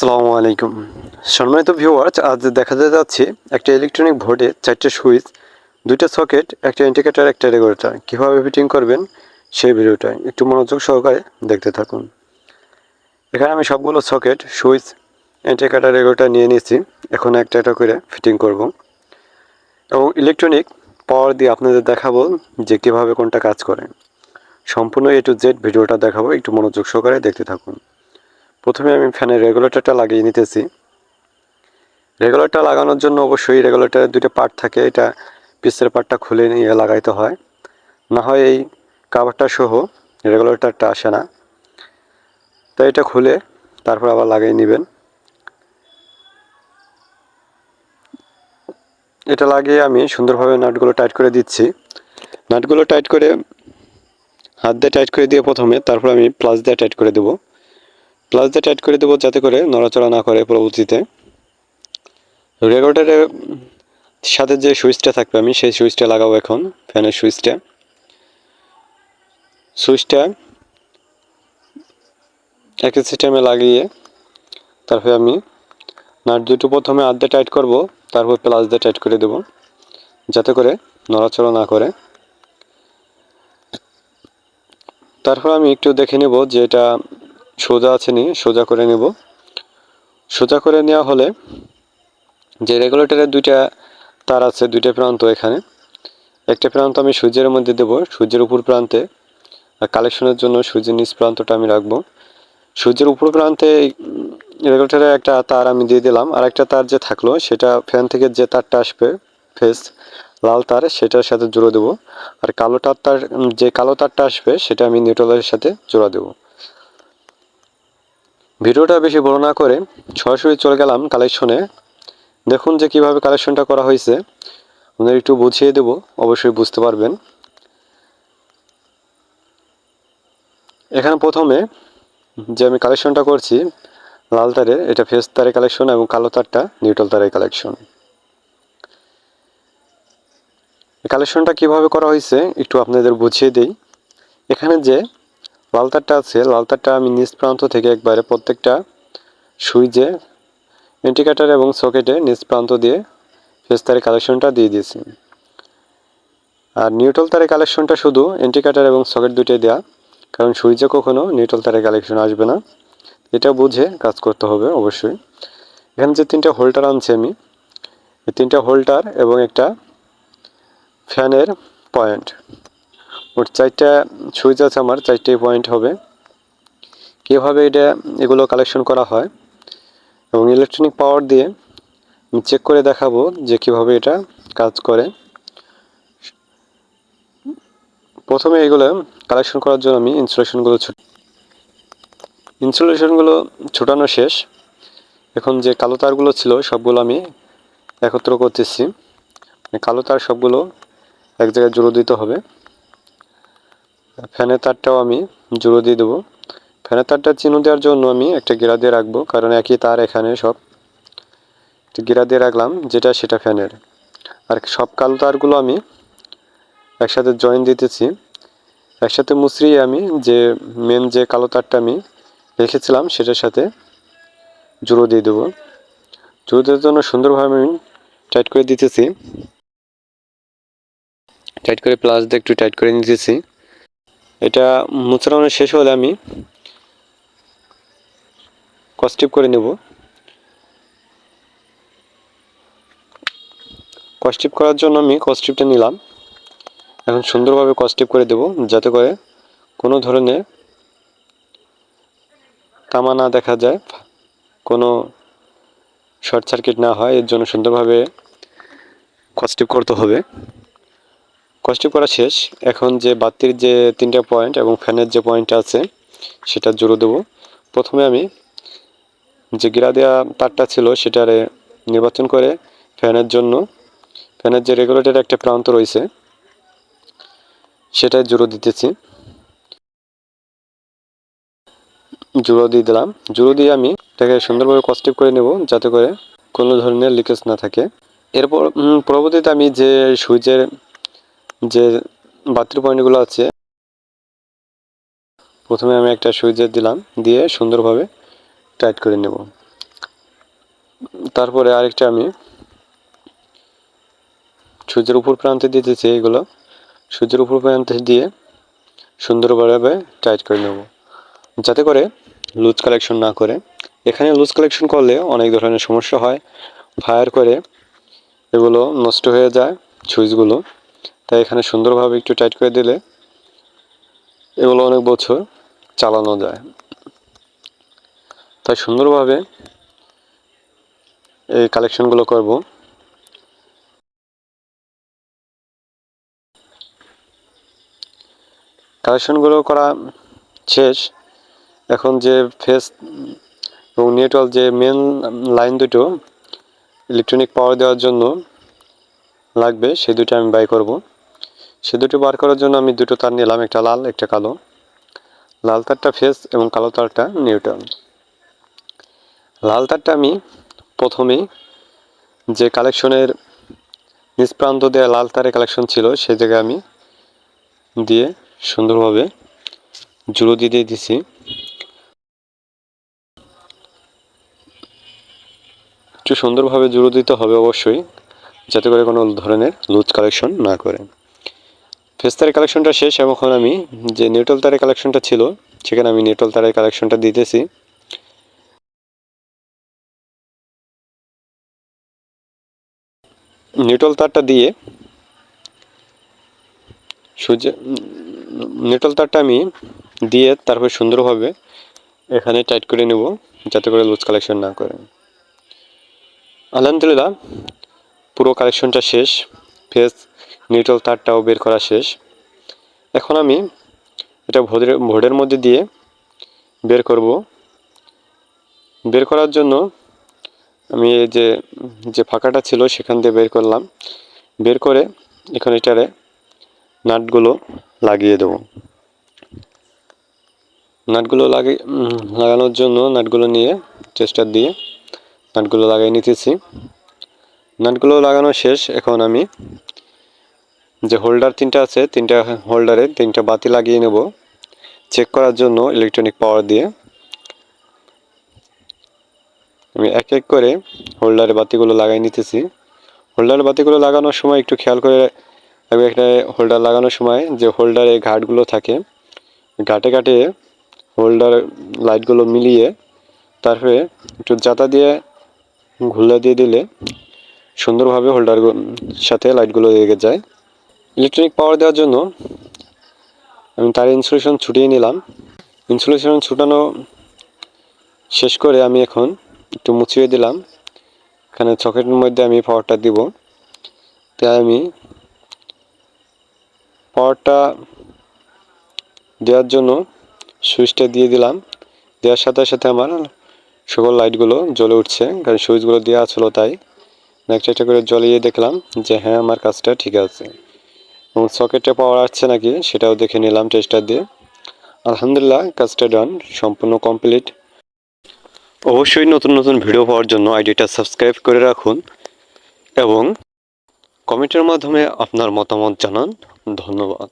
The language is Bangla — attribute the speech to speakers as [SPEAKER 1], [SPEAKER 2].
[SPEAKER 1] আসসালামু আলাইকুম। সম্মানিত ভিউয়ার্স আজ দেখা যাচ্ছে একটা ইলেকট্রনিক ভোর্ডে চারটে সুইচ দুইটা সকেট একটা ইন্ডিকেটর একটা রেগুলেটর কীভাবে ফিটিং করবেন সেই ভিডিওটা একটু মনোযোগ সহকারে দেখতে থাকুন। এখানে আমি সবগুলো সকেট সুইচ ইন্ডিকেটর রেগুলেটর নিয়ে নিয়েছি। এখন একটা একটা করে ফিটিং করব। এবং ইলেকট্রনিক পাওয়ার দিয়ে আপনাদের দেখাবো যে কীভাবে কোনটা কাজ করে। সম্পূর্ণ এ টু জেড ভিডিওটা দেখাবো, একটু মনোযোগ সহকারে দেখতে থাকুন। প্রথমে আমি ফ্যানের রেগুলেটরটা লাগিয়ে নিতেছি। রেগুলেটর লাগানোর জন্য অবশ্যই রেগুলেটরের দুটো পার্ট থাকে, এটা পিসের পার্টটা খুলে নিয়ে লাগাইতে হয়। না হয় এই কাভারটা সহ রেগুলেটরটা আসে না। তো এটা খুলে তারপর আবার লাগিয়ে নেবেন। এটা লাগিয়ে আমি সুন্দরভাবে নাটগুলো টাইট করে দিচ্ছি। নাটগুলো টাইট করে, হাত দিয়ে টাইট করে দিয়ে প্রথমে, তারপর আমি প্লাস দিয়ে টাইট করে দেবো। প্লাস দিয়ে টাইট করে দেবো যাতে করে নড়াচড়া না করে পরবর্তীতে। রেগুলেটরের সাথে যে সুইচটা থাকবে, আমি সেই সুইচটা লাগাবো এখন, ফ্যানের সুইচটা। সুইচটা একই সিস্টেমে লাগিয়ে তারপরে আমি নাট দুটো প্রথমে দিয়ে টাইট করব, তারপর প্লাস দিয়ে টাইট করে দেব, যাতে করে নড়াচড়া না করে। তারপর আমি একটু দেখে নেব যে এটা সোজা আছে নি, সোজা করে নেব। সোজা করে নেওয়া হলে যে রেগুলেটরের দুইটা তার আছে, দুইটা প্রান্ত এখানে। একটা প্রান্ত আমি সূর্যের মধ্যে দেব, সূর্যের উপর প্রান্তে। আর কালেকশনের জন্য সূর্যের নিচ প্রান্তটা আমি রাখব। সূর্যের উপর প্রান্তে রেগুলেটরের একটা তার আমি দিয়ে দিলাম। আর একটা তার যে থাকল, সেটা ফ্যান থেকে যে তারটা আসবে ফেস লাল তার, সেটার সাথে জোড়া দেবো। আর কালো তার তার যে কালো তারটা আসবে, সেটা আমি নিউট্রালের সাথে জোড়া দেবো। ভিডিওটা বেশি বড় না করে সরাসরি চলে গেলাম কালেকশনে দেখুন যে কীভাবে কালেকশনটা করা হয়েছে। আপনাদের একটু বুঝিয়ে দেব, অবশ্যই বুঝতে পারবেন। এখানে প্রথমে যে আমি কালেকশনটা করছি, লাল তারের, এটা ফেস তারের কালেকশন এবং কালো তারটা নিউট্রাল তারের কালেকশন কালেকশনটা কীভাবে করা হয়েছে, একটু আপনাদের বুঝিয়ে দিই। এখানে যে লাল তারটা আছে লাল তারটা আমি নিচ প্রান্ত থেকে একবারে প্রত্যেকটা সুইচে ইন্ডিকেটার এবং সকেটে নিচ প্রান্ত দিয়ে ফেস তারের কালেকশনটা দিয়ে দিয়েছি। আর নিউট্রাল তারের কালেকশনটা শুধু ইন্ডিকেটার এবং সকেট দুটোই দেওয়া কারণ সুইচে কখনও নিউট্রাল তারের কালেকশন আসবে না। এটা বুঝে কাজ করতে হবে অবশ্যই। এখানে যে তিনটা হোল্ডার আনছি আমি, এই তিনটা হোল্ডার এবং একটা ফ্যানের পয়েন্ট মোট চারটা সুইচ আছে আমার, চারটে পয়েন্ট হবে। কীভাবে এটা, এগুলো কালেকশন করা হয়? এবং ইলেকট্রনিক পাওয়ার দিয়ে আমি চেক করে দেখাবো যে কীভাবে এটা কাজ করে। প্রথমে এগুলো কালেকশন করার জন্য আমি ইনসুলেশনগুলো ইনসুলেশনগুলো ছোটানো শেষ। এখন যে কালো তারগুলো ছিল, সবগুলো আমি একত্র করতেছি। কালো তার সবগুলো এক জায়গায় জুড়ো দিতে হবে। ফ্যানের তারটাও আমি জুড়ো দিয়ে দেবো। ফ্যানের তারটা চিহ্ন দেওয়ার জন্য আমি একটা গিরা দিয়ে রাখব, কারণ একই তার এখানে সব। গিরা দিয়ে রাখলাম, যেটা সেটা ফ্যানের। আর সব কালো তারগুলো আমি একসাথে জয়েন দিতেছি। একসাথে মুসরিয়ে আমি যে মেন যে কালো তারটা আমি রেখেছিলাম, সেটার সাথে জুড়ো দিয়ে দেবো। জুড়ো দেওয়ার জন্য সুন্দরভাবে আমি টাইট করে দিতেছি। টাইট করে প্লাস দিয়ে একটু টাইট করে নিতেছি। এটা মুচড়ানো শেষ হলে আমি কস্টিপ করে নেব। কস্টিপ করার জন্য আমি কস্টিপটা নিলাম। এখন সুন্দরভাবে কস্টিপ করে দেব যাতে করে কোনো ধরনের তামা না দেখা যায়, কোনো শর্ট সার্কিট না হয়, এর জন্য সুন্দরভাবে কস্টিপ করতে হবে। কস্টিপ করা শেষ। এখন যে বাতির যে তিনটা পয়েন্ট এবং ফ্যানের যে পয়েন্টটা আছে, সেটা জুড়ে দেবো। প্রথমে আমি যে গিরা দেওয়া তারটা ছিল, সেটারে নির্বাচন করে ফ্যানের জন্য। ফ্যানের যে রেগুলেটর একটা প্রান্ত রয়েছে সেটাই জুড়ো দিতেছি। জুড়ো দিয়ে দিলাম। জুড়ো দিয়ে আমি এটাকে সুন্দরভাবে কস্টিপ করে নেব, যাতে করে কোনো ধরনের লিকেজ না থাকে। এরপর পরবর্তীতে আমি যে সুইচের যে বাতির পয়েন্টগুলো আছে, প্রথমে আমি একটা সুইচের দিলাম, দিয়ে সুন্দরভাবে টাইট করে নেব। তারপরে আরেকটা আমি সূর্যের উপর প্রান্তে দিতেছি এগুলো। সূর্যের উপর প্রান্তে দিয়ে সুন্দরভাবে টাইট করে নেব, যাতে করে লুজ কালেকশন না করে। এখানে লুজ কালেকশন করলে অনেক ধরনের সমস্যা হয়। ফায়ার করে এগুলো নষ্ট হয়ে যায় সুইচগুলো। তাই এখানে সুন্দরভাবে একটু টাইট করে দিলে এগুলো অনেক বছর চালানো যায়। তাই সুন্দরভাবে এই কালেকশনগুলো করব। কালেকশনগুলো করা শেষ। এখন যে ফেস এবং নেটওয়ার্ক যে মেন লাইন দুটো ইলেকট্রনিক পাওয়ার দেওয়ার জন্য লাগবে, সেই দুটো আমি বাই করব। সে দুটো বার করার জন্য আমি দুটো তার নিলাম, একটা লাল, একটা কালো। লাল তারটা ফেস এবং কালো তারটা নিউটন লাল তারটা আমি প্রথমেই যে কালেকশনের নিজ প্রান্ত দেওয়া লাল তারের কালেকশন ছিল, সেই জায়গায় আমি দিয়ে সুন্দরভাবে জুড়ো দিয়ে দিয়ে দিছি। একটু সুন্দরভাবে জুড়ো দিতে হবে অবশ্যই, যাতে করে কোনো ধরনের লুজ কালেকশন না করে। ফেস তারের কালেকশনটা শেষ এখন আমি যে নিউট্রাল তারের কালেকশনটা ছিল, সেখানে আমি নিউট্রাল তারের কালেকশনটা দিতেছি। নিউট্রাল তারটা দিয়ে সূর্য নিউট্রাল তারটা আমি দিয়ে তারপর সুন্দরভাবে এখানে টাইট করে নেব, যাতে করে লুজ কালেকশন না করে। আলহামদুলিল্লাহ, পুরো কালেকশনটা শেষ। ফেস নিউট্রাল তারটাও বের করা শেষ। এখন আমি এটা ভোডের ভোডের মধ্যে দিয়ে বের করব। বের করার জন্য আমি এই যে যে ফাঁকাটা ছিল সেখান দিয়ে বের করলাম। বের করে এখন এটারে নাটগুলো লাগিয়ে দেব। নাটগুলো লাগিয়ে লাগানোর জন্য নাটগুলো নিয়ে টেস্টার দিয়ে নাটগুলো লাগিয়ে নিতেছি। নাটগুলো লাগানো শেষ। এখন আমি যে হোল্ডার তিনটা আছে, তিনটা হোল্ডারে তিনটা বাতি লাগিয়ে নেব। চেক করার জন্য ইলেকট্রনিক পাওয়ার দিয়ে। আমি এক এক করে হোল্ডারে বাতিগুলো লাগাই নিতেছি। হোল্ডারের বাতিগুলো লাগানোর সময় একটু খেয়াল করে আমি একটা হোল্ডার লাগানোর সময় যে হোল্ডারে ঘাটগুলো থাকে, ঘাটে ঘাটে হোল্ডার লাইটগুলো মিলিয়ে তারপরে একটু জাতা দিয়ে, ঘুলা দিয়ে দিলে সুন্দরভাবে হোল্ডার সাথে লাইটগুলো লেগে যায়। ইলেকট্রিক পাওয়ার দেওয়ার জন্য আমি তার ইনসুলেশন ছুটিয়ে নিলাম। ইনসুলেশন ছুটানো শেষ করে আমি এখন একটু মুছিয়ে দিলাম। এখানে চকেটের মধ্যে আমি পাওয়ারটা দিব। তাই আমি পাওয়ারটা দেওয়ার জন্য সুইচটা দিয়ে দিলাম। দেওয়ার সাথে সাথে আমার সকল লাইটগুলো জ্বলে উঠছে। কারণ সুইচগুলো দেওয়া ছিল তাই। একটা একটা করে জ্বলিয়ে দেখলাম যে হ্যাঁ আমার কাজটা ঠিক আছে। এবং সকেটে পাওয়ার আসছে নাকি, সেটাও দেখে নিলাম টেস্টার দিয়ে। আলহামদুলিল্লাহ, কাজটা ডান সম্পূর্ণ কমপ্লিট অবশ্যই নতুন নতুন ভিডিও পাওয়ার জন্য আইডিটা সাবস্ক্রাইব করে রাখুন এবং কমেন্টের মাধ্যমে আপনার মতামত জানান। ধন্যবাদ।